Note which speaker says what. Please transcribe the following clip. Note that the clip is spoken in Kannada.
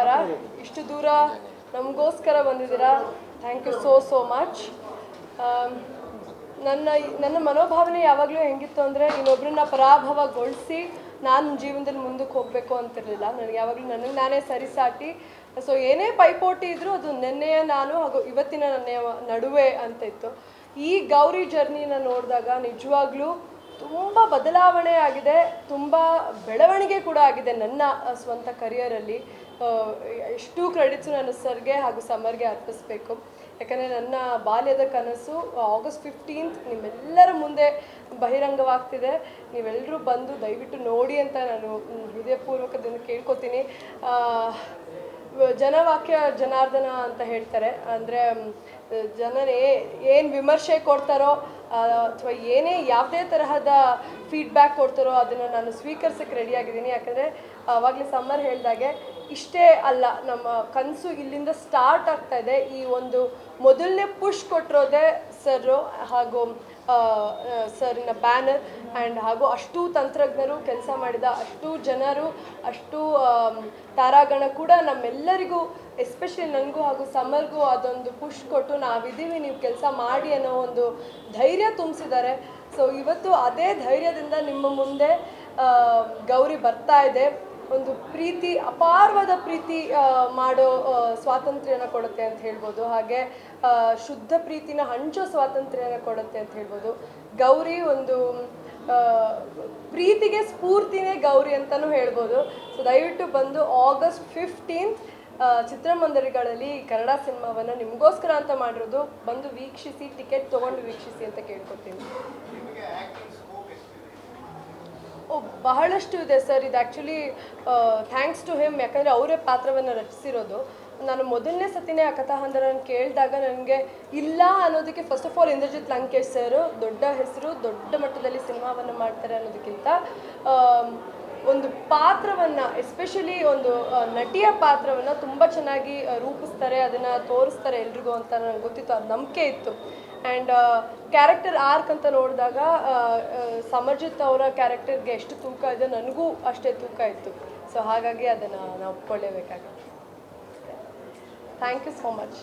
Speaker 1: ನಮಸ್ಕಾರ ಇಷ್ಟು ದೂರ ನಮಗೋಸ್ಕರ ಬಂದಿದ್ದೀರಾ? Thank you so so much ನನ್ನ ನನ್ನ ಮನೋಭಾವನೆ ಯಾವಾಗಲೂ ಹೆಂಗಿತ್ತು ಅಂದರೆ ಇನ್ನೊಬ್ಬರನ್ನ ಪರಾಭವಗೊಳಿಸಿ ನಾನು ಜೀವನದಲ್ಲಿ ಮುಂದಕ್ಕೆ ಹೋಗಬೇಕು ಅಂತಿರಲಿಲ್ಲ. ನನಗೆ ಯಾವಾಗಲೂ ನನಗೆ ನಾನೇ ಸರಿಸಾಟಿ. ಸೊ ಏನೇ ಪೈಪೋಟಿ ಇದ್ದರೂ ಅದು ನೆನ್ನೆಯ ನಾನು ಹಾಗೂ ಇವತ್ತಿನ ನನ್ನ ನಡುವೆ ಅಂತ ಇತ್ತು. ಈ ಗೌರಿ ಜರ್ನಿನ ನೋಡಿದಾಗ ನಿಜವಾಗ್ಲೂ ತುಂಬ ಬದಲಾವಣೆ ಆಗಿದೆ, ತುಂಬ ಬೆಳವಣಿಗೆ ಕೂಡ ಆಗಿದೆ ನನ್ನ ಸ್ವಂತ ಕರಿಯರಲ್ಲಿ ಎಷ್ಟು ಕ್ರೆಡಿಟ್ಸು ನಾನು ಸರ್ಗೆ ಹಾಗೂ ಸಮರ್ಗೆ ಅರ್ಪಿಸ್ಬೇಕು. ಯಾಕಂದರೆ ನನ್ನ ಬಾಲ್ಯದ ಕನಸು ಆಗಸ್ಟ್ ಫಿಫ್ಟೀನ್ತ್ ನಿಮ್ಮೆಲ್ಲರ ಮುಂದೆ ಬಹಿರಂಗವಾಗ್ತಿದೆ. ನೀವೆಲ್ಲರೂ ಬಂದು ದಯವಿಟ್ಟು ನೋಡಿ ಅಂತ ನಾನು ಹೃದಯಪೂರ್ವಕದಿಂದ ಕೇಳ್ಕೊತೀನಿ. ಜನವಾಕ್ಯ ಜನಾರ್ದನ ಅಂತ ಹೇಳ್ತಾರೆ. ಅಂದರೆ ಜನರೇ ಏನು ವಿಮರ್ಶೆ ಕೊಡ್ತಾರೋ ಅಥವಾ ಏನೇ ಯಾವುದೇ ತರಹದ ಫೀಡ್ಬ್ಯಾಕ್ ಕೊಡ್ತಾರೋ ಅದನ್ನು ನಾನು ಸ್ವೀಕರಿಸಕ್ಕೆ ರೆಡಿಯಾಗಿದ್ದೀನಿ ಯಾಕಂದರೆ ಆವಾಗಲೇ ಸಮ್ಮರ್ ಹೇಳಿದಾಗೆ ಇಷ್ಟೇ ಅಲ್ಲ, ನಮ್ಮ ಕನಸು ಇಲ್ಲಿಂದ ಸ್ಟಾರ್ಟ್ ಆಗ್ತಾ ಇದೆ. ಈ ಒಂದು ಮೊದಲನೇ ಪುಷ್ ಕೊಟ್ಟಿರೋದೇ ಸರ್ ಹಾಗೂ ಸರಿನ ಬ್ಯಾನರ್ ಆ್ಯಂಡ್ ಹಾಗೂ ಅಷ್ಟು ತಂತ್ರಜ್ಞರು ಕೆಲಸ ಮಾಡಿದ ಅಷ್ಟು ಜನರು, ಅಷ್ಟು ತಾರಾಗಣ ಕೂಡ ನಮ್ಮೆಲ್ಲರಿಗೂ, ಎಸ್ಪೆಷಲಿ ನನಗೂ ಹಾಗೂ ಸಮರ್ಗೂ ಅದೊಂದು ಪುಷ್ ಕೊಟ್ಟು ನಾವಿದ್ದೀವಿ, ನೀವು ಕೆಲಸ ಮಾಡಿ ಅನ್ನೋ ಒಂದು ಧೈರ್ಯ ತುಂಬಿಸಿದ್ದಾರೆ. ಸೊ ಇವತ್ತು ಅದೇ ಧೈರ್ಯದಿಂದ ನಿಮ್ಮ ಮುಂದೆ ಗೌರಿ ಬರ್ತಾ ಇದೆ. ಒಂದು ಪ್ರೀತಿ, ಅಪಾರವಾದ ಪ್ರೀತಿ ಮಾಡೋ ಸ್ವಾತಂತ್ರ್ಯನ ಕೊಡುತ್ತೆ ಅಂತ ಹೇಳ್ಬೋದು. ಹಾಗೆ ಶುದ್ಧ ಪ್ರೀತಿನ ಹಂಚೋ ಸ್ವಾತಂತ್ರ್ಯನ ಕೊಡುತ್ತೆ ಅಂತ ಹೇಳ್ಬೋದು. ಗೌರಿ ಒಂದು ಪ್ರೀತಿಗೆ ಸ್ಫೂರ್ತಿನೇ ಗೌರಿ ಅಂತಲೂ ಹೇಳ್ಬೋದು. ಸೊ ದಯವಿಟ್ಟು ಬಂದು ಆಗಸ್ಟ್ ಫಿಫ್ಟೀನ್ತ್ ಚಿತ್ರಮಂದಿರಗಳಲ್ಲಿ ಕನ್ನಡ ಸಿನಿಮಾವನ್ನು ನಿಮಗೋಸ್ಕರ ಅಂತ ಮಾಡಿರೋದು. ಬಂದು ವೀಕ್ಷಿಸಿ, ಟಿಕೆಟ್ ತೊಗೊಂಡು ವೀಕ್ಷಿಸಿ ಅಂತ ಕೇಳ್ಕೊತೀನಿ. ಓ, ಬಹಳಷ್ಟು ಇದೆ ಸರ್. ಇದು ಆ್ಯಕ್ಚುಲಿ ಥ್ಯಾಂಕ್ಸ್ ಟು ಹಿಮ್ ಯಾಕಂದರೆ ಅವರೇ ಪಾತ್ರವನ್ನು ರಚಿಸಿರೋದು. ನಾನು ಮೊದಲನೇ ಸತಿನೇ ಆ ಕಥಾಹಂದರನ್ನು ಕೇಳಿದಾಗ ನನಗೆ ಇಲ್ಲ ಅನ್ನೋದಕ್ಕೆ first of all Indrajit Lankesh sir ದೊಡ್ಡ ಹೆಸರು, ದೊಡ್ಡ ಮಟ್ಟದಲ್ಲಿ ಸಿನಿಮಾವನ್ನು ಮಾಡ್ತಾರೆ ಅನ್ನೋದಕ್ಕಿಂತ ಒಂದು ಪಾತ್ರವನ್ನು ಎಸ್ಪೆಷಲಿ ಒಂದು ನಟಿಯ ಪಾತ್ರವನ್ನು ತುಂಬ ಚೆನ್ನಾಗಿ ರೂಪಿಸ್ತಾರೆ, ಅದನ್ನು ತೋರಿಸ್ತಾರೆ ಎಲ್ರಿಗೂ ಅಂತ ನನಗೆ ಗೊತ್ತಿತ್ತು, ಅದು ನಂಬಿಕೆ ಇತ್ತು. ಆ್ಯಂಡ್ ಕ್ಯಾರೆಕ್ಟರ್ ಆರ್ಕ್ ಅಂತ ನೋಡಿದಾಗ ಸಮರ್ಜಿತ್ ಅವರ ಕ್ಯಾರೆಕ್ಟರ್ಗೆ ಎಷ್ಟು ತೂಕ ಇದೆ, ನನಗೂ ಅಷ್ಟೇ ತೂಕ ಇತ್ತು. ಸೊ ಹಾಗಾಗಿ ಅದನ್ನು ನಾವು ಒಪ್ಕೊಳ್ಳೇಬೇಕಾಗುತ್ತೆ. Thank you so much